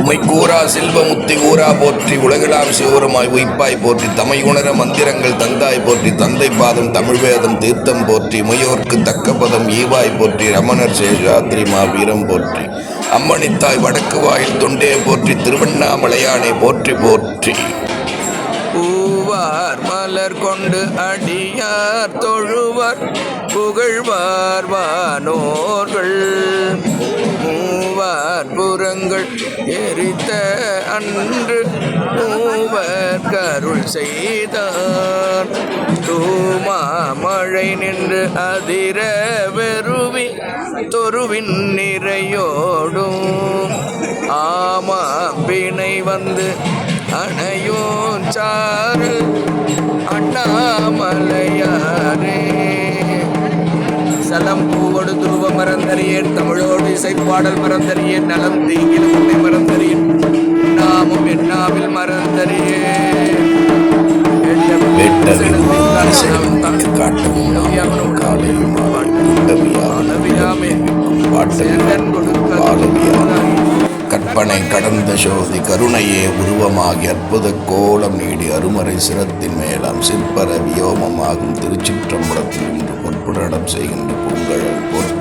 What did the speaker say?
உமை கூறா செல்வமுத்தி கூறா போற்றி உலகளாம் சிவருமாய் உயிப்பாய் போற்றி தமை உணர மந்திரங்கள் தந்தாய் போற்றி தந்தை பாதம் தமிழ் வேதம் தீர்த்தம் போற்றி முயோர்க்கு தக்க பதம் ஈவாய் போற்றி ரமணர் சேஷாத்ரி மா வீரம் போற்றி. அம்மணித்தாய் வடக்கு வாயில் தொண்டே போற்றி திருவண்ணாமலையானே போற்றி போற்றி. பூவார் மலர் கொண்டு அடியார் தொழுவார் புகழ்வார் வானோர்கள். புறங்கள் எரித்த அன்று மூவர் கருள் செய்தார். தூமா மழை நின்று அதிர வெறுவி தொருவின் நிறையோடும் ஆமா பிணை வந்து அணையோ சாறு அண்ணாமலையாரே. சலம் பூ கொடுத்து துருவ மறந்தறியேன். தமிழோடு இசைப்பாடல் மறந்தறியேன். நலம் தீங்கில் உன்னை மறந்தறியேன். நாமும் என்னாவில் மறந்தறியேன். கற்பனை கடந்த சோதி கருணையே உருவமாகி அற்புத கோலம் நீடி அருமறை சிரத்தின் மேலாம் சிற்பர வியோமமாகும் திருச்சிற்றம்பலத்தில் இன்று பொற்புடனம் செய்கின்ற பொங்கல் போற்றி